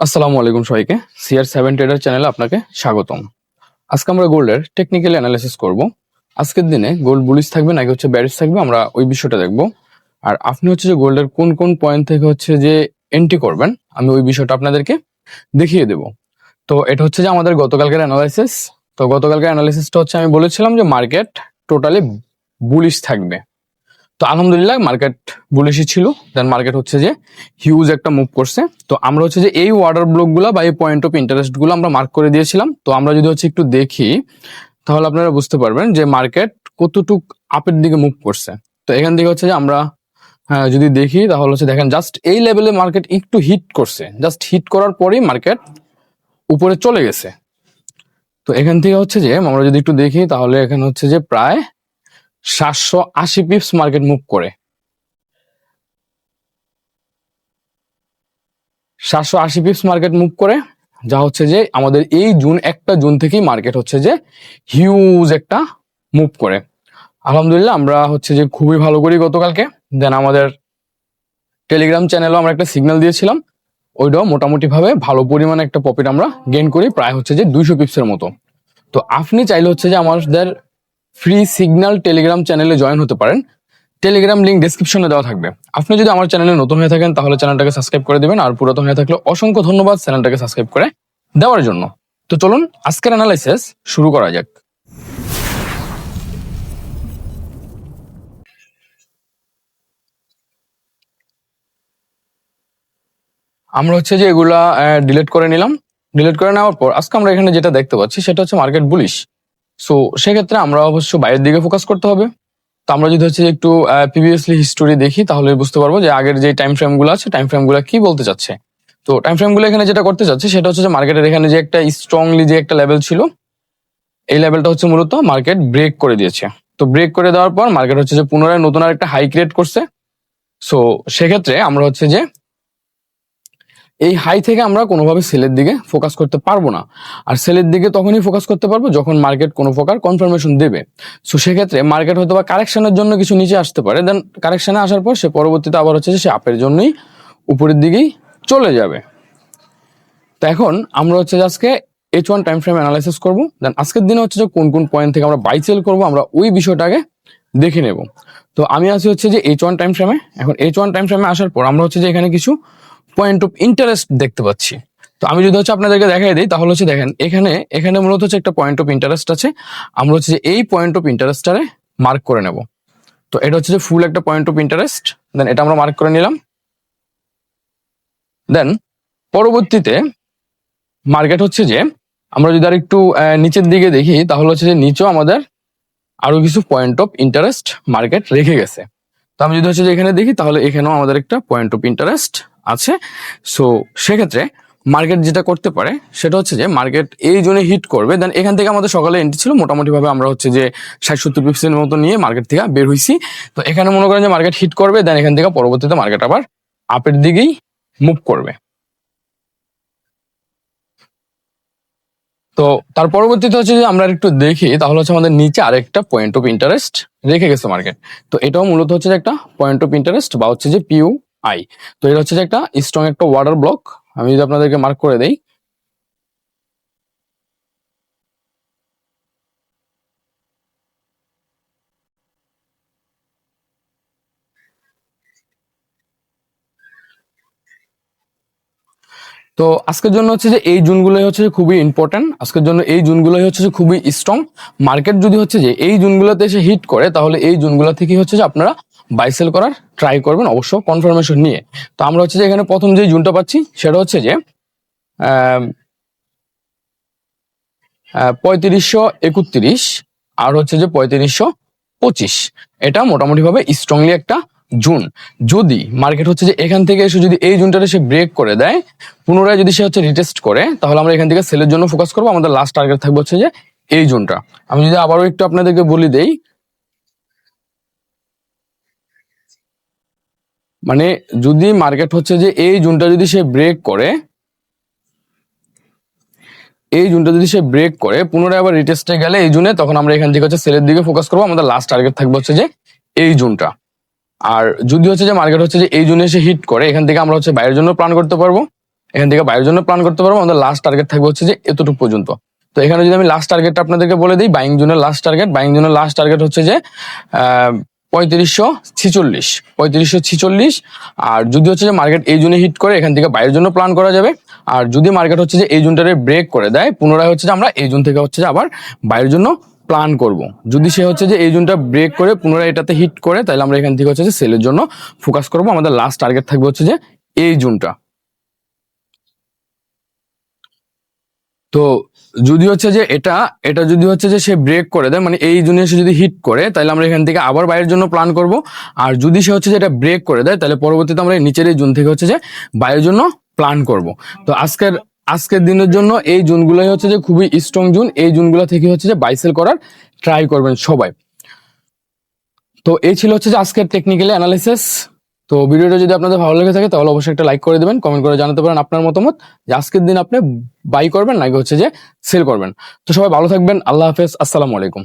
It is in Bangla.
আসসালামু আলাইকুম সবাইকে। সিআর সেভেন ট্রেডার চ্যানেলে আপনাকে স্বাগতম। আজকে আমরা গোল্ডের টেকনিক্যাল অ্যানালাইসিস করব। আজকের দিনে গোল্ড বুলিশ থাকবে নাকি হচ্ছে ব্যারিস থাকবে আমরা ওই বিষয়টা দেখব। আর আপনি হচ্ছে যে গোল্ডের কোন কোন পয়েন্ট থেকে হচ্ছে যে এন্ট্রি করবেন, আমি ওই বিষয়টা আপনাদেরকে দেখিয়ে দেব। তো এটা হচ্ছে যে আমাদের গতকালকের অ্যানালাইসিস তো গতকালকের অ্যানালাইসিসটা হচ্ছে আমি বলেছিলাম যে মার্কেট টোটালি বুলিশ থাকবে। তো আলহামদুলিল্লাহ মার্কেট বুলিশই ছিল। দেন মার্কেট হচ্ছে যে হিউজ একটা মুভ করছে। তো আমরা হচ্ছে যে এই ওয়াটার ব্লকগুলা বা এই পয়েন্ট অফ ইন্টারেস্টগুলো আমরা মার্ক করে দিয়েছিলাম। তো আমরা যদি হচ্ছে একটু দেখি তাহলে আপনারা বুঝতে পারবেন যে মার্কেট কতটুক আপের দিকে মুভ করছে। তো এখান থেকে হচ্ছে যে আমরা হ্যাঁ, যদি দেখি তাহলে হচ্ছে দেখেন জাস্ট এই লেভেলে মার্কেট একটু হিট করছে। জাস্ট হিট করার পরেই মার্কেট উপরে চলে গেছে। তো এখান থেকে হচ্ছে যে আমরা যদি একটু দেখি তাহলে এখানে হচ্ছে যে প্রায় সাতশো আশি পিপস মার্কেট মুভ করে। সাতশো আশি পিপস মার্কেট মুভ করে, যা হচ্ছে যে আমাদের এই জুন, একটা জুন থেকেই মার্কেট হচ্ছে যে হিউজ একটা মুভ করে। আলহামদুলিল্লাহ, আমরা হচ্ছে যে খুবই ভালো করি গতকালকে। দেন আমাদের টেলিগ্রাম চ্যানেলও আমরা একটা সিগন্যাল দিয়েছিলাম। ওইটাও মোটামুটি ভাবে ভালো পরিমাণে একটা প্রফিট আমরা গেইন করি, প্রায় হচ্ছে যে দুইশো পিপসের মতো। তো আপনি চাইলে হচ্ছে যে আমাদের ফ্রি সিগন্যাল টেলিগ্রাম চ্যানেলে জয়েন হতে পারেন। টেলিগ্রাম লিঙ্ক ডেসক্রিপশনে দেওয়া থাকবে। আপনি যদি আমার চ্যানেলে নতুন হয়ে থাকেন, তাহলে চ্যানেলটাকে সাবস্ক্রাইব করে দেবেন। আর পুরাতন হয়ে থাকলে অসংখ্য ধন্যবাদ চ্যানেলটাকে সাবস্ক্রাইব করে দেওয়ার জন্য। তো চলুন, আজকের অ্যানালাইসিস শুরু করা যাক। আমরা হচ্ছে যে এগুলা ডিলিট করে নিলাম। ডিলিট করে নেওয়ার পর আজকে আমরা এখানে যেটা দেখতে পাচ্ছি, সেটা হচ্ছে মার্কেট বুলিশ সো সেক্ষেত্রে আমরা অবশ্য বাইরের দিকে ফোকাস করতে হবে। তো আমরা যদি হচ্ছে একটু প্রিভিয়াসলি হিস্টোরি দেখি, তাহলে বুঝতে পারব যে আগের যে টাইম ফ্রেমগুলো আছে টাইম ফ্রেমগুলো কি বলতে চাচ্ছে। তো টাইম ফ্রেমগুলো এখানে যেটা করতে চাচ্ছে, সেটা হচ্ছে যে মার্কেটের এখানে যে একটা স্ট্রংলি যে একটা লেভেল ছিল, এই লেভেলটা হচ্ছে মূলত মার্কেট ব্রেক করে দিয়েছে। তো ব্রেক করে দেওয়ার পর মার্কেট হচ্ছে যে পুনরায় নতুন আর একটা হাই ক্রিয়েট করছে। সো সেক্ষেত্রে আমরা হচ্ছে যে এই হাই থেকে আমরা কোনোভাবে সেলের দিকে ফোকাস করতে পারব না। আর সেলের দিকে তখনই ফোকাস করতে পারব যখন মার্কেট কোনো প্রকার কনফার্মেশন দেবে। সো সেক্ষেত্রে মার্কেট হয়তো বা কারেকশনের জন্য কিছু নিচে আসতে পারে। দেন কারেকশনে আসার পর সে পরবর্তীতে আবার হচ্ছে সে আপের জন্যই উপরের দিকেই চলে যাবে। তো এখন আমরা হচ্ছে আজকে H one time frame analysis করব। দেন আজকের দিনে হচ্ছে যে কোন কোন পয়েন্ট থেকে আমরা বাই সেল করব, আমরা ওই বিষয়টাকে দেখে নেব। তো আমি আছি হচ্ছে যে এইচ ওয়ান টাইম ফ্রেমে এখন এইচ ওয়ান টাইম ফ্রেমে আসার পর আমরা হচ্ছে যে এখানে কিছু পয়েন্ট অফ ইন্টারেস্ট দেখতে পাচ্ছি। তো আমি যদি হচ্ছে আপনাদেরকে দেখাই দিই, তাহলে হচ্ছে দেখেন, এখানে এখানে মূলত হচ্ছে একটা পয়েন্ট অফ ইন্টারেস্ট আছে। আমরা হচ্ছে যে এই পয়েন্ট অফ ইন্টারেস্টটারে মার্ক করে নেব। তো এটা হচ্ছে যে ফুল একটা পয়েন্ট অফ ইন্টারেস্ট দেন এটা আমরা মার্ক করে নিলাম। দেন পরবর্তীতে মার্কেট হচ্ছে যে, আমরা যদি আর একটু নিচের দিকে দেখি, তাহলে হচ্ছে যে নিচেও আমাদের আরও কিছু পয়েন্ট অফ ইন্টারেস্ট মার্কেট রেখে গেছে। তো আমি যদি হচ্ছে যে এখানে দেখি, তাহলে এখানেও আমাদের একটা পয়েন্ট অফ ইন্টারেস্ট আছে। সো সেক্ষেত্রে মার্কেট যেটা করতে পারে, সেটা হচ্ছে যে মার্কেট এই জন্য হিট করবে। দেন এখান থেকে আমাদের সকালে এন্ট্রি ছিল। মোটামুটিভাবে আমরা হচ্ছে যে ষাট সত্তর পিপসের মতো নিয়ে মার্কেট থেকে বের হয়েছি তো এখানে মনে করেন যে মার্কেট হিট করবে দেন এখান থেকে পরবর্তীতে মার্কেট আবার আপের দিকেই মুভ করবে। তো তার পরবর্তীতে হচ্ছে যে আমরা একটু দেখি, তাহলে হচ্ছে আমাদের নিচে আরেকটা পয়েন্ট অফ ইন্টারেস্ট রেখে গেছে মার্কেট তো এটাও মূলত হচ্ছে যে একটা পয়েন্ট অফ ইন্টারেস্ট বা হচ্ছে যে পিউ আই তো এটা হচ্ছে যে একটা স্ট্রং একটা ওয়াটার ব্লক আমি যদি আপনাদেরকে মার্ক করে দেই। তো আজকের জন্য হচ্ছে যে এই জুনগুলোই হচ্ছে যে খুবই ইম্পর্টেন্ট আজকের জন্য এই জুনগুলোই হচ্ছে যে খুবই স্ট্রং মার্কেট যদি হচ্ছে যে এই জুনগুলোতে এসে হিট করে, তাহলে এই জুনগুলো থেকে হচ্ছে যে আপনারা বাইসেল করার ট্রাই করবেন অবশ্য কনফার্মেশন নিয়ে। তো আমরা হচ্ছে যে এখানে প্রথম যে জুনটা পাচ্ছি, সেটা হচ্ছে যে পঁয়ত্রিশশো একত্রিশ আর হচ্ছে যে পঁয়ত্রিশশো পঁচিশ। এটা মোটামুটি ভাবে স্ট্রংলি একটা জুন। যদি মার্কেট হচ্ছে যে এখান থেকে এসে যদি এই জুনটাতে সে ব্রেক করে দেয়, পুনরায় যদি সে হচ্ছে রিটেস্ট করে, তাহলে আমরা এখান থেকে সেলের জন্য ফোকাস করব। আমাদের লাস্ট টার্গেট থাকবে হচ্ছে যে এই জুনটা। আমি যদি আবারও একটু আপনাদেরকে বলি দেই মানে যদি মার্কেট হচ্ছে যে এই জুনটা যদি সে ব্রেক করে, এই জুনটা যদি সে ব্রেক করে, পুনরায় আবার রিটেস্টে গেলে এই জুনে তখন আমরা এখান থেকে হচ্ছে সেলের দিকে ফোকাস করব। আমাদের লাস্ট টার্গেট থাকবে হচ্ছে যে এই জুনটা। আর যদি হচ্ছে যে মার্কেট হচ্ছে যে এই জুনে এসে হিট করে, এখান থেকে আমরা হচ্ছে বাইরের জন্য প্ল্যান করতে পারব। এখান থেকে বাইরের জন্য প্ল্যান করতে পারব। আমাদের লাস্ট টার্গেট থাকবে হচ্ছে যে এতটুকু পর্যন্ত। তো এখানে যদি আমি লাস্ট টার্গেটটা আপনাদেরকে বলে দিই বাইং জোনের লাস্ট টার্গেট বাইং জোনের লাস্ট টার্গেট হচ্ছে যে পঁয়ত্রিশশো ছিচল্লিশ পঁয়ত্রিশশো ছিচল্লিশ। আর যদি হচ্ছে যে মার্কেট এই জুনে হিট করে, এখান থেকে বাইরের জন্য প্ল্যান করা যাবে। আর যদি মার্কেট হচ্ছে যে এই জুনটারে ব্রেক করে দেয়, পুনরায় হচ্ছে যে আমরা এই জুন থেকে হচ্ছে যে আবার বাইরের জন্য প্ল্যান করব। যদি সে হচ্ছে যে এই জুনটা ব্রেক করে, পুনরায় এটাতে হিট করে, তাহলে আমরা এখান থেকে হচ্ছে যে সেলের জন্য ফোকাস করব। আমাদের লাস্ট টার্গেট থাকবে হচ্ছে যে এই জুনটা। তো যদি হচ্ছে যে এটা এটা যদি হচ্ছে যে সে ব্রেক করে দেয় মানে এই জুনে সে যদি হিট করে, তাহলে আমরা এখান থেকে আবার বাইরের জন্য প্ল্যান করব। আর যদি সে হচ্ছে যে এটা ব্রেক করে দেয়, তাহলে পরবর্তীতে আমরা নিচের এই জুন থেকে হচ্ছে যে বাইরের জন্য প্ল্যান করব। তো আজকের আজকের দিনের জন্য এই জুনগুলোই হচ্ছে যে খুবই স্ট্রং জুন এই জুনগুলো থেকে হচ্ছে যে বাইসেল করার ট্রাই করবেন সবাই। তো এই ছিল হচ্ছে যে আজকের টেকনিক্যালি অ্যানালিসিস তো ভিডিওটা যদি আপনাদের ভালো লেগে থাকে, তাহলে অবশ্যই একটা লাইক করে দেবেন কমেন্ট করে জানাতে পারেন আপনার মতামত। যে আজকের দিন আপনি বাই করবেন নাকি হচ্ছে যে সেল করবেন। তো সবাই ভালো থাকবেন, আল্লাহ হাফেজ, আসসালামু আলাইকুম।